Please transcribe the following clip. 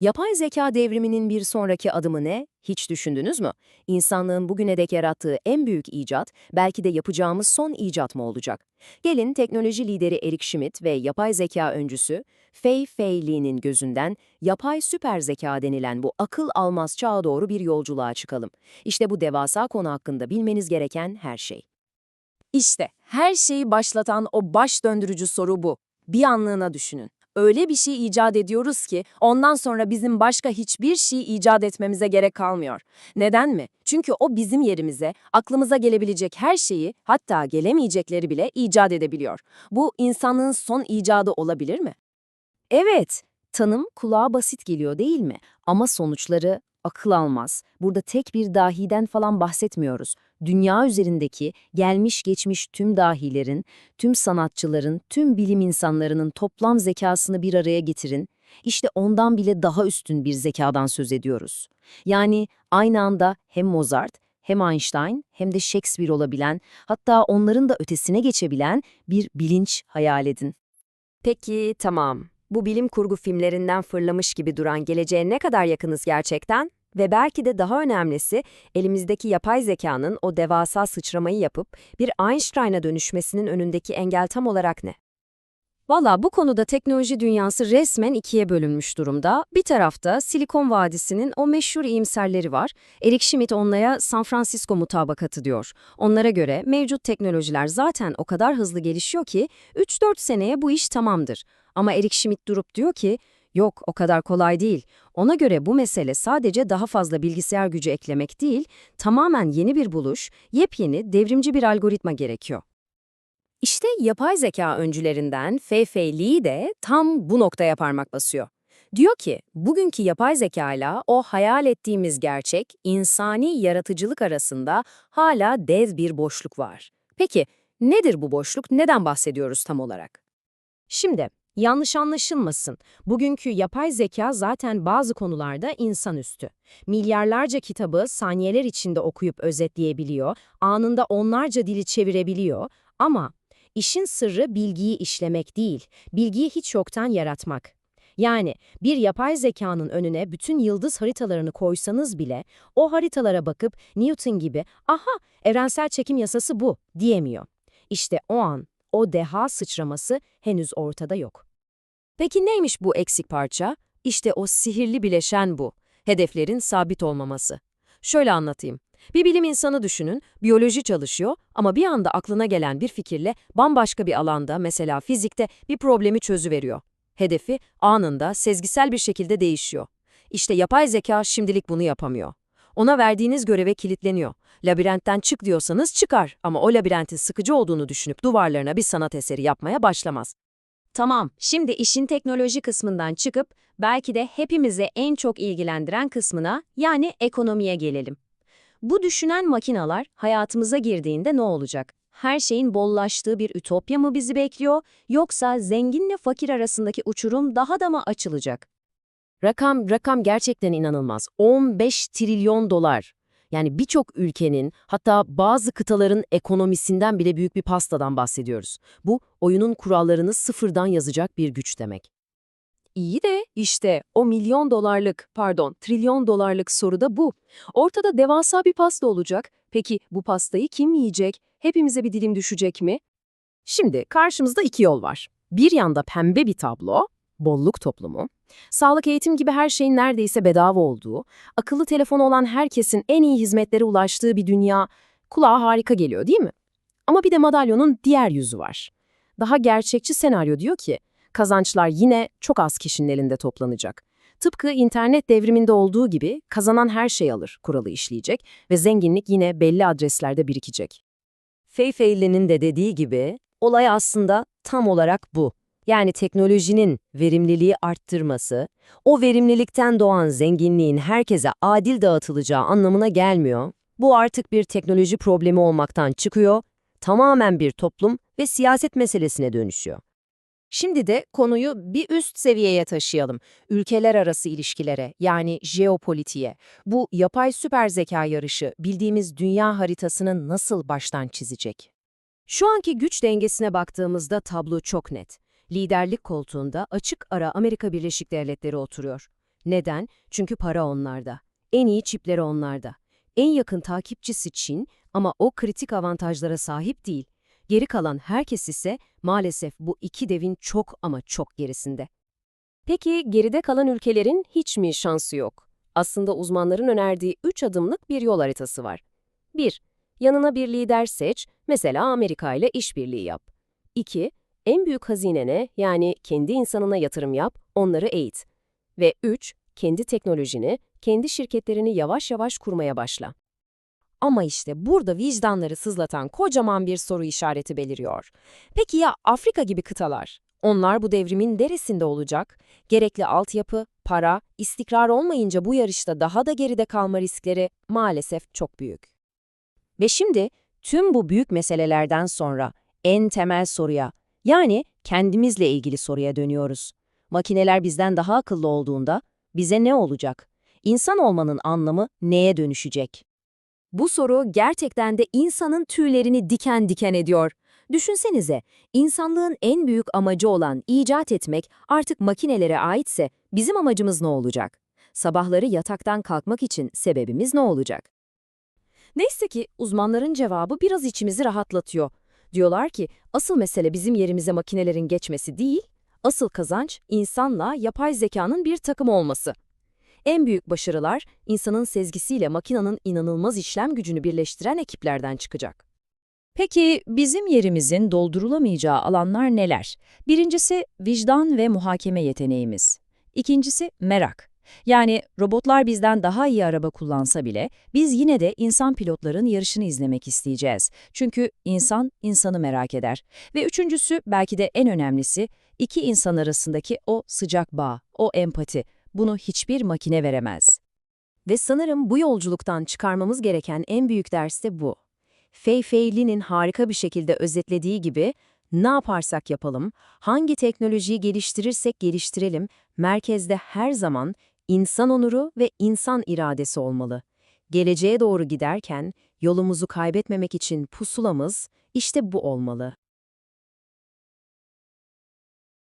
Yapay zeka devriminin bir sonraki adımı ne? Hiç düşündünüz mü? İnsanlığın bugüne dek yarattığı en büyük icat, belki de yapacağımız son icat mı olacak? Gelin teknoloji lideri Eric Schmidt ve yapay zeka öncüsü Fei Fei Li'nin gözünden yapay süper zeka denilen bu akıl almaz çağa doğru bir yolculuğa çıkalım. İşte bu devasa konu hakkında bilmeniz gereken her şey. İşte her şeyi başlatan o baş döndürücü soru bu. Bir anlığına düşünün. Öyle bir şey icat ediyoruz ki ondan sonra bizim başka hiçbir şey icat etmemize gerek kalmıyor. Neden mi? Çünkü o bizim yerimize, aklımıza gelebilecek her şeyi, hatta gelemeyecekleri bile icat edebiliyor. Bu insanlığın son icadı olabilir mi? Evet, tanım kulağa basit geliyor değil mi? Ama sonuçları akıl almaz. Burada tek bir dahiden falan bahsetmiyoruz. Dünya üzerindeki gelmiş geçmiş tüm dahilerin, tüm sanatçıların, tüm bilim insanlarının toplam zekasını bir araya getirin. İşte ondan bile daha üstün bir zekadan söz ediyoruz. Yani aynı anda hem Mozart, hem Einstein hem de Shakespeare olabilen, hatta onların da ötesine geçebilen bir bilinç hayal edin. Peki, tamam. Bu bilim kurgu filmlerinden fırlamış gibi duran geleceğe ne kadar yakınız gerçekten? Ve belki de daha önemlisi, elimizdeki yapay zekanın o devasa sıçramayı yapıp bir Einstein'a dönüşmesinin önündeki engel tam olarak ne? Valla bu konuda teknoloji dünyası resmen ikiye bölünmüş durumda. Bir tarafta Silikon Vadisi'nin o meşhur iyimserleri var. Eric Schmidt onlara San Francisco mutabakatı diyor. Onlara göre mevcut teknolojiler zaten o kadar hızlı gelişiyor ki 3-4 seneye bu iş tamamdır. Ama Eric Schmidt durup diyor ki, yok o kadar kolay değil. Ona göre bu mesele sadece daha fazla bilgisayar gücü eklemek değil, tamamen yeni bir buluş, yepyeni, devrimci bir algoritma gerekiyor. İşte yapay zeka öncülerinden Fei Li de tam bu noktaya parmak basıyor. Diyor ki, bugünkü yapay zekayla o hayal ettiğimiz gerçek, insani yaratıcılık arasında hala dev bir boşluk var. Peki, nedir bu boşluk, neden bahsediyoruz tam olarak? Şimdi, yanlış anlaşılmasın. Bugünkü yapay zeka zaten bazı konularda insanüstü. Milyarlarca kitabı saniyeler içinde okuyup özetleyebiliyor, anında onlarca dili çevirebiliyor ama işin sırrı bilgiyi işlemek değil, bilgiyi hiç yoktan yaratmak. Yani bir yapay zekanın önüne bütün yıldız haritalarını koysanız bile o haritalara bakıp Newton gibi aha evrensel çekim yasası bu diyemiyor. İşte o an o deha sıçraması henüz ortada yok. Peki neymiş bu eksik parça? İşte o sihirli bileşen bu. Hedeflerin sabit olmaması. Şöyle anlatayım. Bir bilim insanı düşünün, biyoloji çalışıyor ama bir anda aklına gelen bir fikirle bambaşka bir alanda, mesela fizikte bir problemi çözüveriyor. Hedefi anında, sezgisel bir şekilde değişiyor. İşte yapay zeka şimdilik bunu yapamıyor. Ona verdiğiniz göreve kilitleniyor. Labirentten çık diyorsanız çıkar ama o labirentin sıkıcı olduğunu düşünüp duvarlarına bir sanat eseri yapmaya başlamaz. Tamam, şimdi işin teknoloji kısmından çıkıp belki de hepimize en çok ilgilendiren kısmına yani ekonomiye gelelim. Bu düşünen makinalar hayatımıza girdiğinde ne olacak? Her şeyin bollaştığı bir ütopya mı bizi bekliyor yoksa zenginle fakir arasındaki uçurum daha da mı açılacak? Rakam, rakam gerçekten inanılmaz. 15 trilyon dolar. Yani birçok ülkenin, hatta bazı kıtaların ekonomisinden bile büyük bir pastadan bahsediyoruz. Bu, oyunun kurallarını sıfırdan yazacak bir güç demek. İyi de işte o milyon dolarlık, pardon trilyon dolarlık soru da bu. Ortada devasa bir pasta olacak. Peki bu pastayı kim yiyecek? Hepimize bir dilim düşecek mi? Şimdi karşımızda iki yol var. Bir yanda pembe bir tablo, bolluk toplumu, sağlık eğitim gibi her şeyin neredeyse bedava olduğu, akıllı telefonu olan herkesin en iyi hizmetlere ulaştığı bir dünya kulağa harika geliyor değil mi? Ama bir de madalyonun diğer yüzü var. Daha gerçekçi senaryo diyor ki, kazançlar yine çok az kişinin elinde toplanacak. Tıpkı internet devriminde olduğu gibi kazanan her şey alır kuralı işleyecek ve zenginlik yine belli adreslerde birikecek. Feyfeyli'nin de dediği gibi olay aslında tam olarak bu. Yani teknolojinin verimliliği arttırması, o verimlilikten doğan zenginliğin herkese adil dağıtılacağı anlamına gelmiyor. Bu artık bir teknoloji problemi olmaktan çıkıyor, tamamen bir toplum ve siyaset meselesine dönüşüyor. Şimdi de konuyu bir üst seviyeye taşıyalım. Ülkeler arası ilişkilere yani jeopolitiğe. Bu yapay süper zeka yarışı bildiğimiz dünya haritasını nasıl baştan çizecek? Şu anki güç dengesine baktığımızda tablo çok net. Liderlik koltuğunda açık ara Amerika Birleşik Devletleri oturuyor. Neden? Çünkü para onlarda. En iyi çipleri onlarda. En yakın takipçisi Çin ama o kritik avantajlara sahip değil. Geri kalan herkes ise maalesef bu iki devin çok ama çok gerisinde. Peki geride kalan ülkelerin hiç mi şansı yok? Aslında uzmanların önerdiği 3 adımlık bir yol haritası var. 1. Yanına bir lider seç, mesela Amerika ile işbirliği yap. 2. En büyük hazinene yani kendi insanına yatırım yap, onları eğit. Ve 3. Kendi teknolojini, kendi şirketlerini yavaş yavaş kurmaya başla. Ama işte burada vicdanları sızlatan kocaman bir soru işareti beliriyor. Peki ya Afrika gibi kıtalar? Onlar bu devrimin neresinde olacak? Gerekli altyapı, para, istikrar olmayınca bu yarışta daha da geride kalma riskleri maalesef çok büyük. Ve şimdi tüm bu büyük meselelerden sonra en temel soruya, yani kendimizle ilgili soruya dönüyoruz. Makineler bizden daha akıllı olduğunda bize ne olacak? İnsan olmanın anlamı neye dönüşecek? Bu soru gerçekten de insanın tüylerini diken diken ediyor. Düşünsenize, insanlığın en büyük amacı olan icat etmek artık makinelere aitse bizim amacımız ne olacak? Sabahları yataktan kalkmak için sebebimiz ne olacak? Neyse ki uzmanların cevabı biraz içimizi rahatlatıyor. Diyorlar ki asıl mesele bizim yerimize makinelerin geçmesi değil, asıl kazanç insanla yapay zekanın bir takım olması. En büyük başarılar insanın sezgisiyle makinanın inanılmaz işlem gücünü birleştiren ekiplerden çıkacak. Peki bizim yerimizin doldurulamayacağı alanlar neler? Birincisi vicdan ve muhakeme yeteneğimiz. İkincisi merak. Yani robotlar bizden daha iyi araba kullansa bile biz yine de insan pilotların yarışını izlemek isteyeceğiz. Çünkü insan insanı merak eder. Ve üçüncüsü belki de en önemlisi iki insan arasındaki o sıcak bağ, o empati. Bunu hiçbir makine veremez. Ve sanırım bu yolculuktan çıkarmamız gereken en büyük ders de bu. Fei Fei Li'nin harika bir şekilde özetlediği gibi, ne yaparsak yapalım, hangi teknolojiyi geliştirirsek geliştirelim, merkezde her zaman insan onuru ve insan iradesi olmalı. Geleceğe doğru giderken yolumuzu kaybetmemek için pusulamız işte bu olmalı.